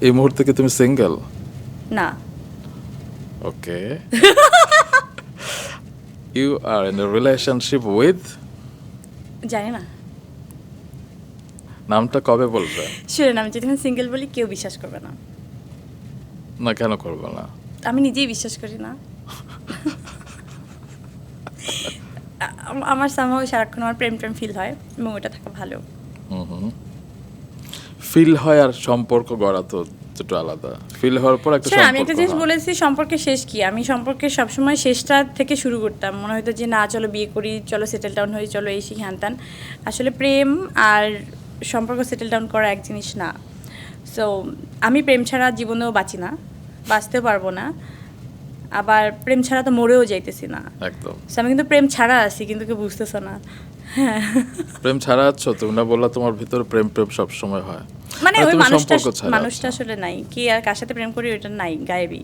এই মুহূর্তে কি তুমি সিঙ্গেল না। Okay you are in relationship with জানি না। নামটা কবে বলবে? শুনেন আমি যদি সিঙ্গেল বলি কেউ বিশ্বাস করবে না। না কেন করবে না? আমি নিজেই বিশ্বাস করি না। আমার সামহাও সারাক্ষণ আমার প্রেম প্রেম ফিল হয় এবং ওটা থাকা ভালো। ফিল হয় আর সম্পর্ক গড়া তো দুটো আলাদা। ফিল হওয়ার পর একটা আমি একটা জিনিস বলেছি সম্পর্কে শেষ কি? আমি সম্পর্কে সবসময় শেষটা থেকে শুরু করতাম। মনে হতো যে না চলো বিয়ে করি চলো সেটেল ডাউন হই চলো এই শিখে আনতান আসলে প্রেম আর সম্পর্ক সেটেল ডাউন করা এক জিনিস না। সো আমি প্রেম ছাড়া জীবনেও বাঁচি না বাঁচতেও পারব না। আবার প্রেম ছাড়া তো মরেও যাইতেছি না। একদম। আমি কিন্তু প্রেম ছাড়া আছি কিন্তু কেউ বুঝতেছে না। হ্যাঁ প্রেম ছাড়া আছো? তুমি না বললা তোমার ভিতরে প্রেম প্রেম সব সময় হয়। মানে ওই মানুষটা মানুষটা আসলে নাই। কি আর কার সাথে প্রেম করি ওইটা নাই গায়েবই